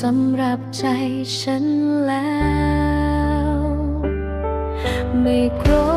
สำหรับใจฉันแล้ว ไม่โกรธ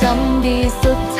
จำดีสุด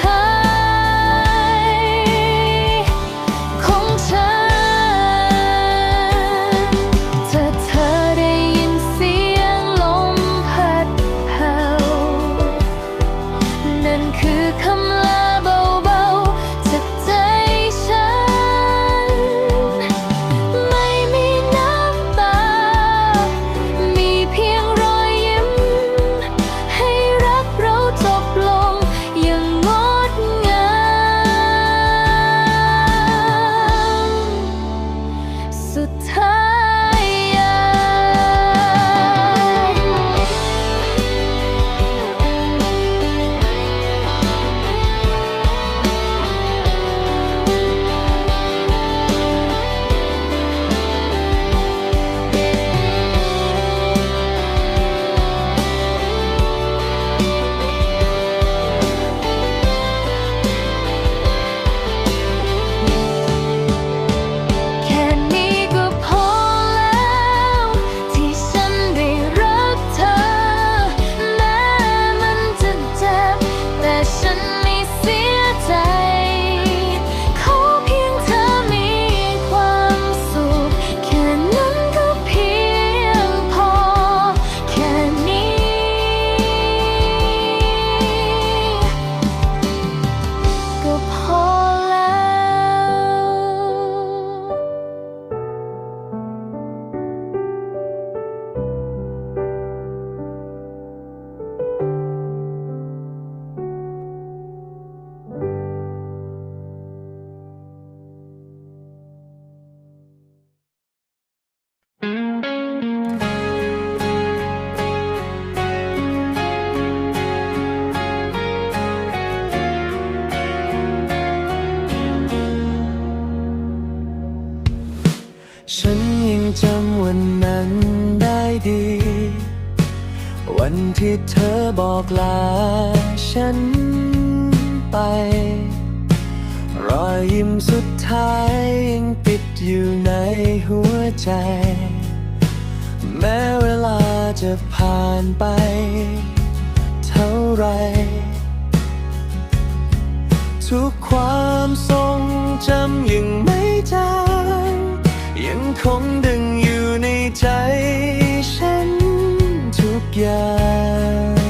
แม้เวลาจะผ่านไป เท่าไร ทุกความทรงจำยังไม่จางยังคงดึงอยู่ในใจ ฉันทุกอย่าง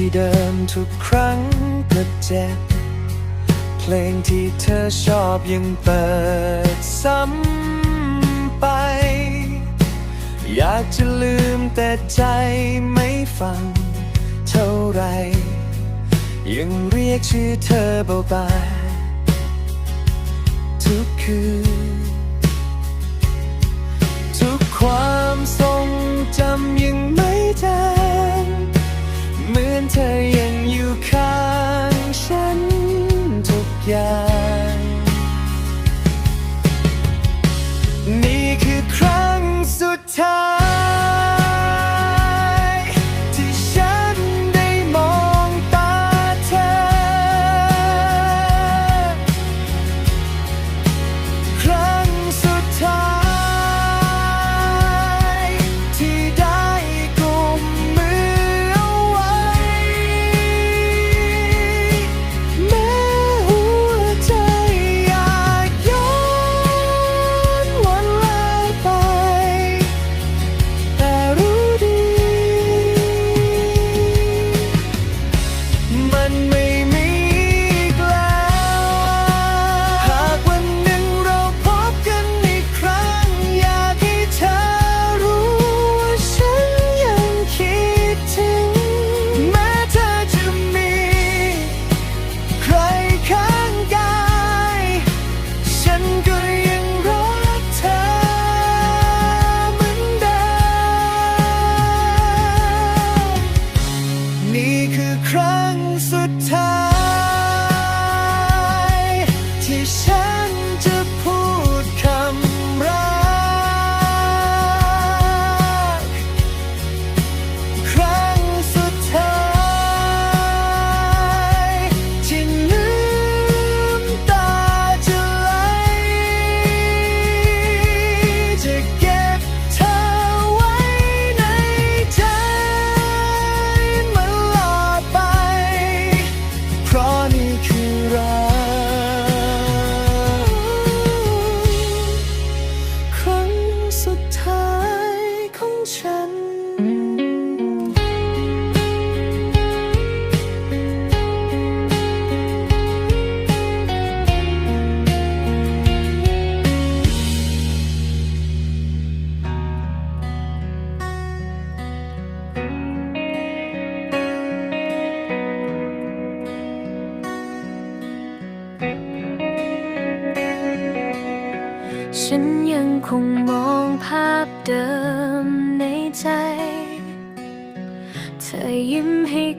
ที่เดิมทุกครั้งก็เจ็บ เพลงที่เธอชอบยังเปิดซ้ำไป อยากจะลืมแต่ใจไม่ฟังเท่าไร ยังเรียกชื่อเธอเบาๆทุกคืน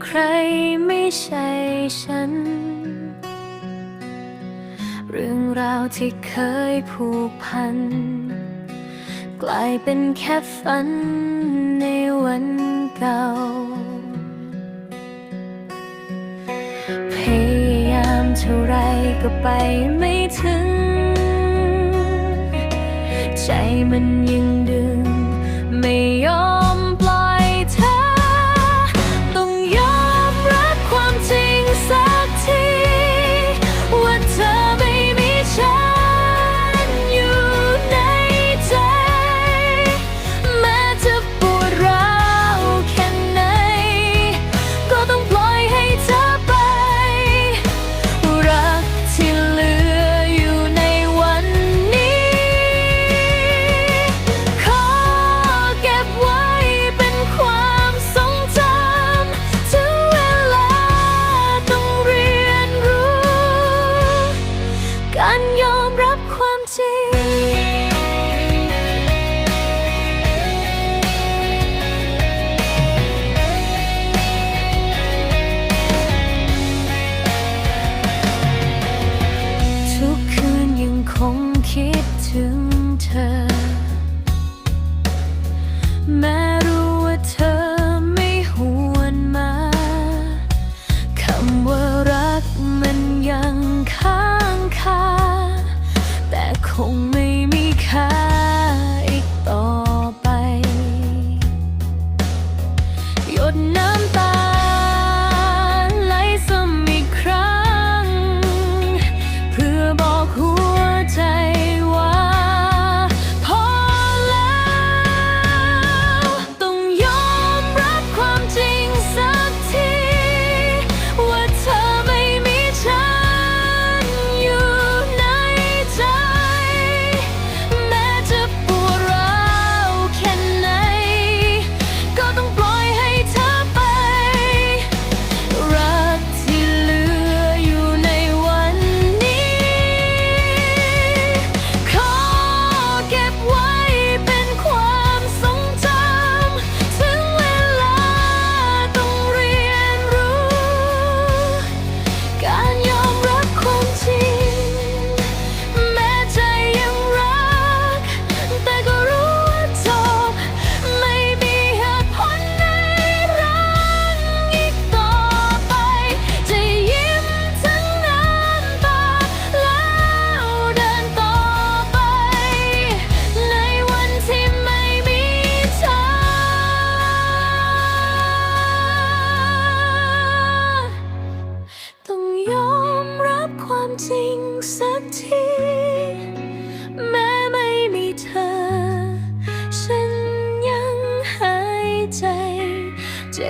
ใครไม่ใช่ฉัน เรื่องราวที่เคยผูกพัน กลายเป็นแค่ฝันในวันเก่า พยายามเท่าไรก็ไปไม่ถึง ใจมันยังดึง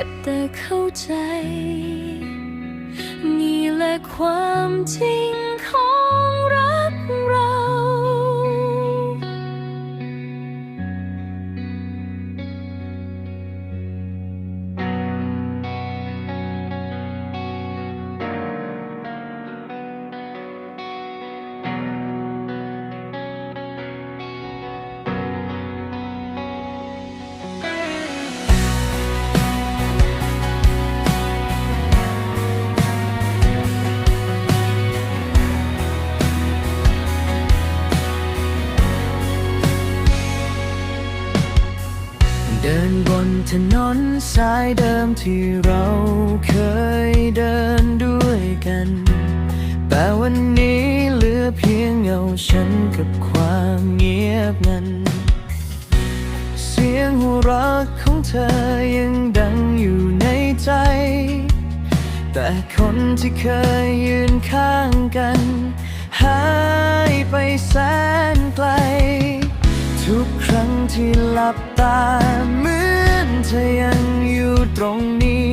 บแต่เข้าใจ นี่แหละความจริง นถนนสายเดิมที่เราเคยเดินด้วยกัน แต่วันนี้เหลือเพียงเงาฉันกับความเงียบงัน เสียงหัวเราะของเธอยังดังอยู่ในใจ แต่คนที่เคยยืนข้างกัน หายไปแสนไกล ทุกครั้งที่หลับตาเหมือน เธอยังอยู่ตรงนี้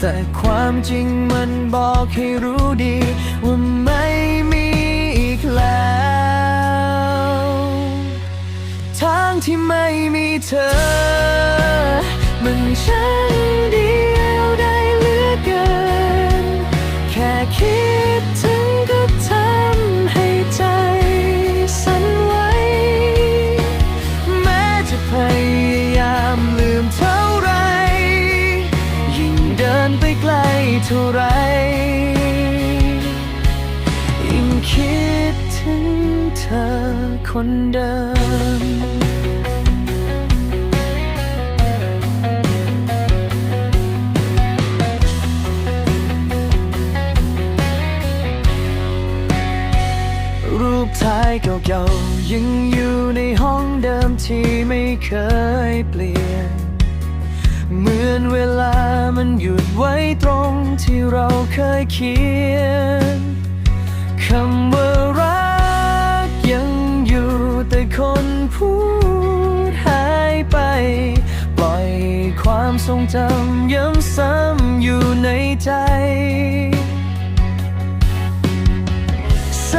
แต่ความจริงมันบอกให้รู้ดี ว่าไม่มีอีกแล้ว ทางที่ไม่มีเธอ มันช่ คนเดิม รูปถ่ายเก่าๆยังอยู่ในห้องเดิมที่ไม่เคยเปลี่ยน เหมือนเวลามันหยุดไว้ตรงที่เราเคยเขียน พูดหายไป ปล่อยความทรงจำย้ำซ้ำอยู่ในใจ แส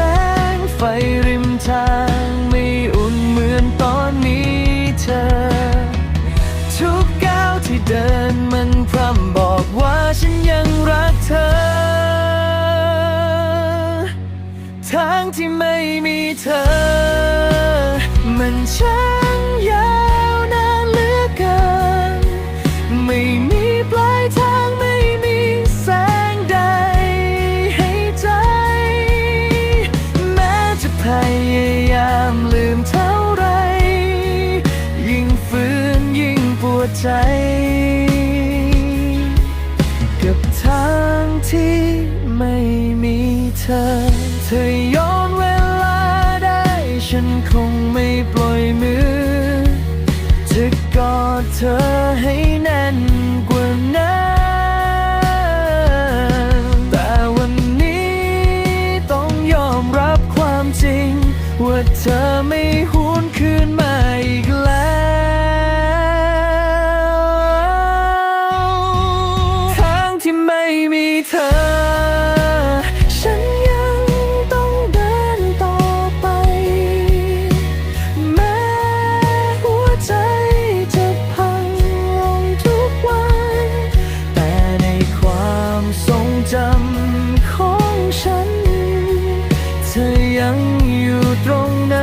งไฟริมทางไม่อุ่นเหมือนตอนมีเธอ ทุกก้าวที่เดินมันพร่ำบอกว่าฉันยังรักเธอทางที่ไม่มีเธอ มันช่างยาวนานเหลือเกิน ไม่มีปลายทางไม่มีแสงใดให้ใจ แม้จะพยายามลืมเท่าไร ยิ่งฝืนยิ่งปวดใจ กับทางที่ไม่มีเธอเธอ เธอให้ ยังอยู่ตรงนั้น